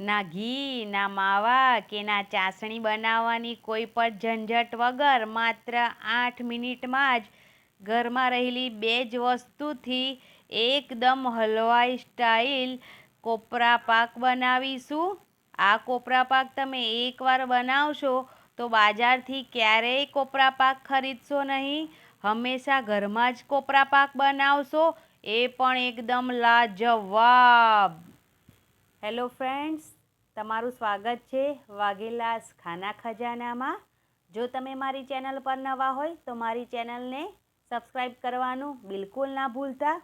ના ઘી, ના માવા કે ના ચાસણી બનાવવાની કોઈ પણ ઝંઝટ વગર માત્ર આઠ મિનિટમાં જ ઘરમાં રહેલી બે જ વસ્તુથી એકદમ હલવાઈ સ્ટાઇલ કોપરા પાક બનાવીશું. આ કોપરા પાક તમે એકવાર બનાવશો તો બાજારથી ક્યારેય કોપરા પાક ખરીદશો નહીં. હંમેશા ઘરમાં જ કોપરા પાક બનાવશો. એ પણ એકદમ લાજવાબ. હેલો ફ્રેન્ડ્સ, તમારું સ્વાગત છે વાઘેલાસ ખાના ખજાનામાં. જો તમે મારી ચેનલ પર નવા હોય તો મારી ચેનલને સબસ્ક્રાઈબ કરવાનું બિલકુલ ના ભૂલતા.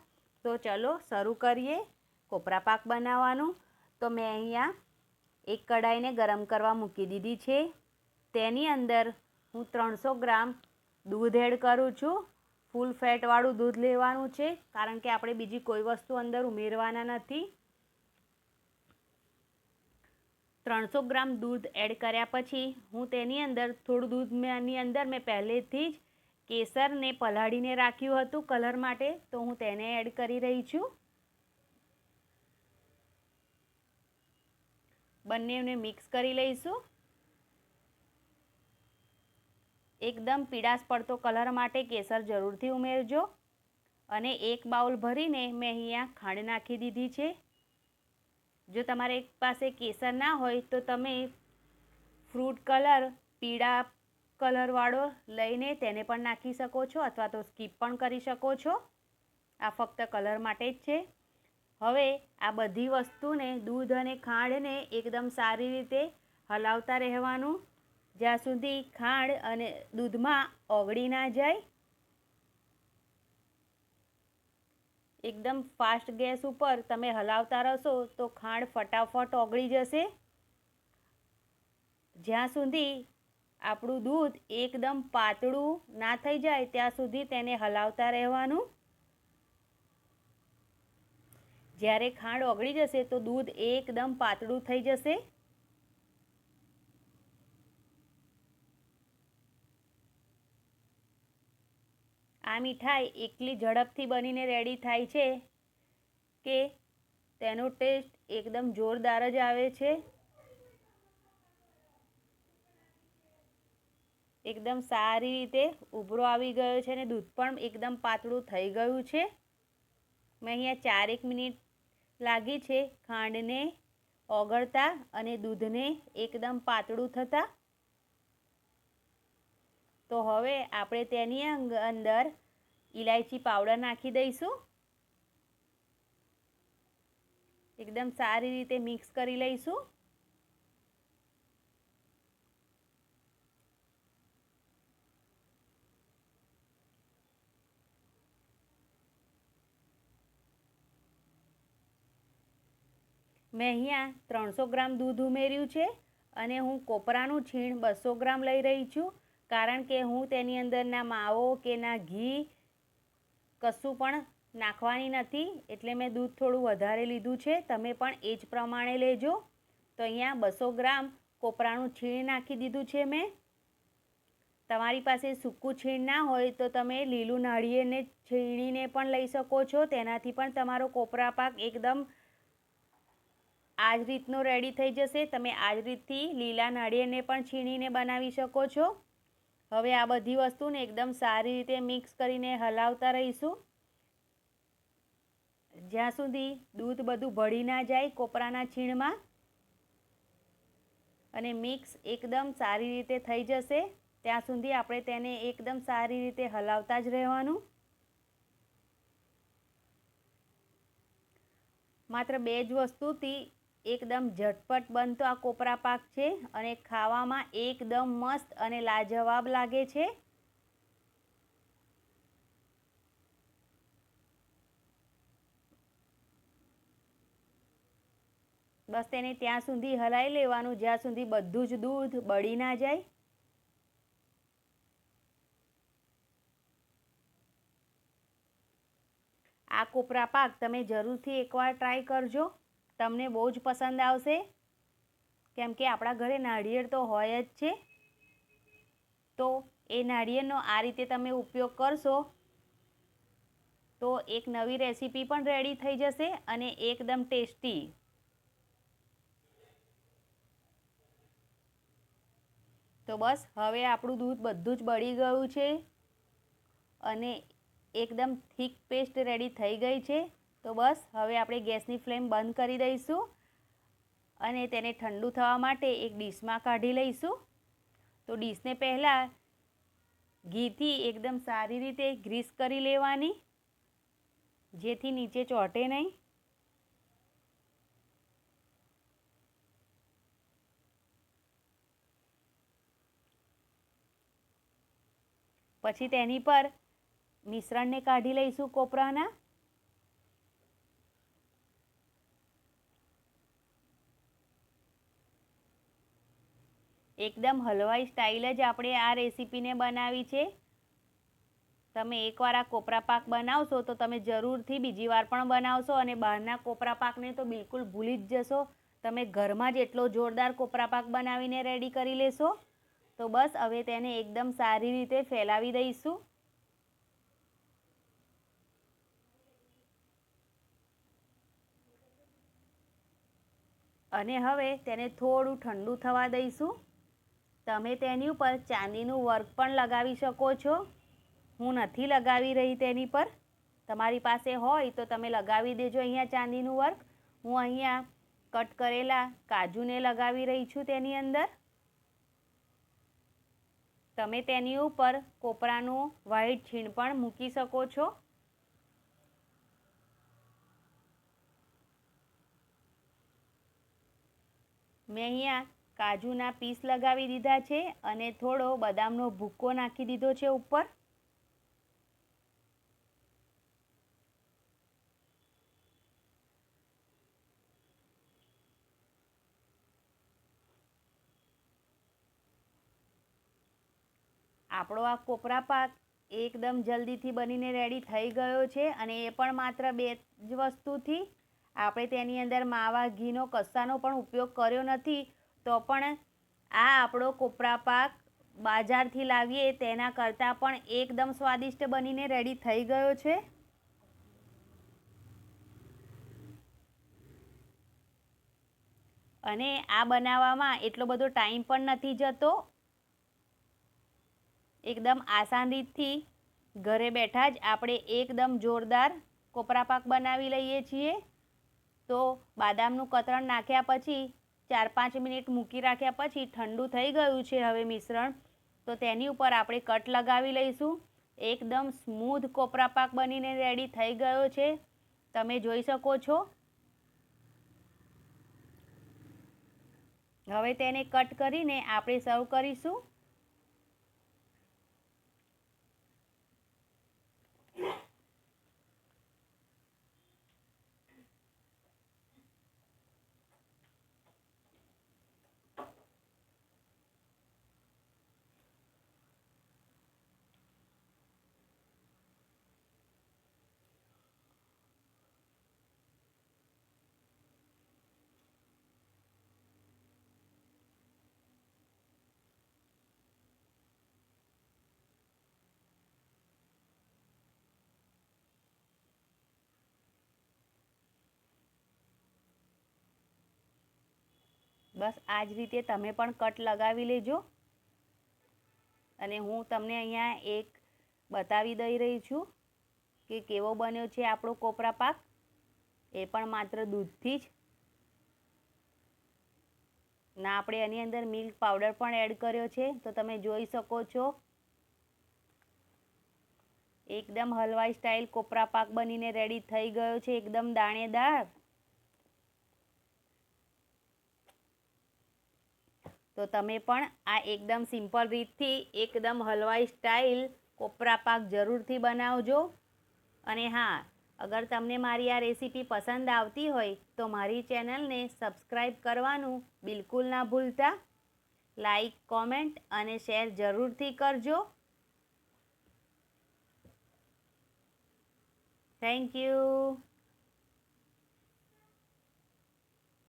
તો ચલો શરૂ કરીએ, કોપરા પાક બનાવવાનું. તો મેં અહીંયા એક કઢાઈને ગરમ કરવા મૂકી દીધી છે. તેની અંદર હું ત્રણસો ગ્રામ દૂધ એડ કરું છું. ફૂલ ફેટવાળું દૂધ લેવાનું છે, કારણ કે આપણે બીજી કોઈ વસ્તુ અંદર ઉમેરવાના નથી. ત્રણસો ગ્રામ દૂધ એડ કર્યા પછી હું તેની અંદર થોડું દૂધની અંદર મેં પહેલેથી જ કેસરને પલાળીને રાખ્યું હતું કલર માટે, તો હું તેને એડ કરી રહી છું. બંનેને મિક્સ કરી લઈશું. એકદમ પીળાશ પડતો કલર માટે કેસર જરૂરથી ઉમેરજો. અને એક બાઉલ ભરીને મેં અહીંયા ખાંડ નાખી દીધી છે. જો તમારે પાસે કેસર ના હોય તો તમે ફ્રૂટ કલર, પીળા કલરવાળો લઈને તેને પણ નાખી શકો છો અથવા તો સ્કીપ પણ કરી શકો છો. આ ફક્ત કલર માટે જ છે. હવે આ બધી વસ્તુને, દૂધ અને ખાંડને એકદમ સારી રીતે હલાવતા રહેવાનું. જ્યાં સુધી ખાંડ અને દૂધમાં ઓગળી ના જાય એકદમ ફાસ્ટ ગેસ ઉપર તમે હલાવતા રહેશો તો ખાંડ ફટાફટ ઓગળી જશે. જ્યાં સુધી આપણું દૂધ એકદમ પાતળું ના થઈ જાય, ત્યાં સુધી તેને હલાવતા રહેવાનું. જ્યારે ખાંડ ઓગળી જશે તો દૂધ એકદમ પાતળું થઈ જશે. આ મીઠાઈ એટલી ઝડપથી બનીને રેડી થાય છે કે તેનો ટેસ્ટ એકદમ જોરદાર જ આવે છે. એકદમ સારી રીતે ઉભરો આવી ગયો છે અને દૂધ પણ એકદમ પાતળું થઈ ગયું છે. મેં અહીંયા ચારેક મિનિટ લાગી છે ખાંડને ઓગળતા અને દૂધને એકદમ પાતળું થતાં. તો હવે આપણે તેની અંદર ઇલાયચી પાવડર નાખી દઈશું. એકદમ સારી રીતે મિક્સ કરી લઈશું. મેં અહીંયા ત્રણસો ગ્રામ દૂધ ઉમેર્યું છે અને હું કોપરાનું છીણ બસો ગ્રામ લઈ રહી છું. કારણ કે હું તેની અંદરના માવો કે ના ઘી કશું પણ નાખવાની નથી, એટલે મેં દૂધ થોડું વધારે લીધું છે. તમે પણ એ જ પ્રમાણે લેજો. તો અહીંયા બસો ગ્રામ કોપરાનું છીણ નાખી દીધું છે મેં. તમારી પાસે સૂકું છીણ ના હોય તો તમે લીલું નાળિયેરને છીણીને પણ લઈ શકો છો. તેનાથી પણ તમારો કોપરા પાક એકદમ આ જ રીતનો રેડી થઈ જશે. તમે આ જ રીતથી લીલા નાળિયેરને પણ છીણીને બનાવી શકો છો. હવે આ બધી વસ્તુને એકદમ સારી રીતે મિક્સ કરીને હલાવતા રહીશું. જ્યાં સુધી દૂધ બધું ભળી ના જાય કોપરાના છીણમાં. અને મિક્સ એકદમ સારી રીતે થઈ જશે. ત્યાં સુધી આપણે તેને એકદમ સારી રીતે હલાવતા જ રહેવાનું. માત્ર બે જ વસ્તુથી એકદમ ઝટપટ બનતો આ કોપરા પાક છે અને ખાવામાં એકદમ મસ્ત અને લાજવાબ લાગે છે. બસ તેને ત્યાં સુધી હલાવી લેવાનું, જ્યાં સુધી બધું જ દૂધ બળી ના જાય. આ કોપરા પાક તમે જરૂરથી એકવાર ટ્રાય કરજો. તમને બહુ જ પસંદ આવશે. કેમ કે આપણા ઘરે નાળિયેર તો હોય જ છે. તો એ નાળિયેરનો આ રીતે તમે ઉપયોગ કરશો. તો એક નવી રેસીપી પણ રેડી થઈ જશે અને એકદમ ટેસ્ટી. તો બસ, હવે આપણું દૂધ બધું જ બળી ગયું છે. અને એકદમ થીક પેસ્ટ રેડી થઈ ગઈ છે. તો બસ, હવે આપણે ગેસની ફ્લેમ બંધ કરી દઈશું અને તેને ઠંડુ થવા માટે એક ડીશમાં કાઢી લઈશું. તો ડીશને પહેલાં ઘીથી એકદમ સારી રીતે ગ્રીસ કરી લેવાની, જેથી નીચે ચોંટે નહીં. પછી તેની પર મિશ્રણને કાઢી લઈશું કોપરાના. એકદમ હલવાઈ સ્ટાઇલ જ આપણે આ રેસીપીને બનાવી છે. તમે એકવાર આ કોપરા પાક બનાવશો તો તમે જરૂરથી બીજી વાર પણ બનાવશો અને બહારના કોપરા પાકને તો બિલકુલ ભૂલી જ જશો. તમે ઘરમાં જ એટલો જોરદાર કોપરા પાક બનાવીને રેડી કરી લેશો. તો બસ હવે તેને એકદમ સારી રીતે ફેલાવી દઈશું. અને હવે તેને થોડું ઠંડુ થવા દઈશું. તમે તેની ઉપર ચાંદીનું વર્ક પણ લગાવી શકો છો. હું નથી લગાવી રહી તેની પર. તમારી પાસે હોય તો તમે લગાવી દેજો અહીંયા ચાંદીનું વર્ક. હું અહીંયા કટ કરેલા કાજુને લગાવી રહી છું તેની અંદર. તમે તેની ઉપર કોપરાનું વ્હાઈટ છીણ પણ મૂકી શકો છો. મેં અહીંયા કાજુના પીસ લગાવી દીધા છે અને થોડો બદામનો ભૂક્કો નાખી દીધો છે ઉપર. આપણો આ કોપરા પાક એકદમ જલ્દીથી બનીને રેડી થઈ ગયો છે અને એ પણ માત્ર બે જ વસ્તુથી. આપણે તેની અંદર માવા, ઘીનો કસ્સાનો પણ ઉપયોગ કર્યો નથી. તો પણ આ આપણો કોપરા પાક બાજારથી લાવીએ તેના કરતાં પણ એકદમ સ્વાદિષ્ટ બનીને રેડી થઈ ગયો છે. અને આ બનાવવામાં એટલો બધો ટાઈમ પણ નથી જતો. એકદમ આસાન રીતથી ઘરે બેઠા જ આપણે એકદમ જોરદાર કોપરા પાક બનાવી લઈએ છીએ. તો બાદામનું કતરણ નાખ્યા પછી ચાર પાંચ મિનિટ મૂકી રાખ્યા પછી ઠંડુ થઈ ગયું છે હવે મિશ્રણ. તો તેની ઉપર આપણે કટ લગાવી લઈશું. એકદમ સ્મૂધ કોપરા પાક બનીને રેડી થઈ ગયો છે. તમે જોઈ શકો છો. હવે તેને કટ કરીને આપણે સર્વ કરીશું. બસ આ જ રીતે તમે પણ કટ લગાવી લેજો. અને હું તમને અહીંયા એક બતાવી દઈ રહી છું કે કેવો બન્યો છે આપણો કોપરા પાક. એ પણ માત્ર દૂધથી જ. ના, આપણે એની અંદર મિલ્ક પાવડર પણ એડ કર્યો છે, તો તમે જોઈ શકો છો. એકદમ હલવાઈ સ્ટાઇલ કોપરા પાક બનીને રેડી થઈ ગયો છે, એકદમ દાણેદાર. તો તમે પણ આ એકદમ સિમ્પલ રીતથી, એકદમ હલવાઈ સ્ટાઇલ કોપરા પાક જરૂરથી બનાવજો. અને હા, અગર તમને મારી આ રેસીપી પસંદ આવતી હોય, તો મારી ચેનલને સબસ્ક્રાઈબ કરવાનું બિલકુલ ના ભૂલતા. લાઈક, કોમેન્ટ અને શેર જરૂરથી કરજો. Thank you.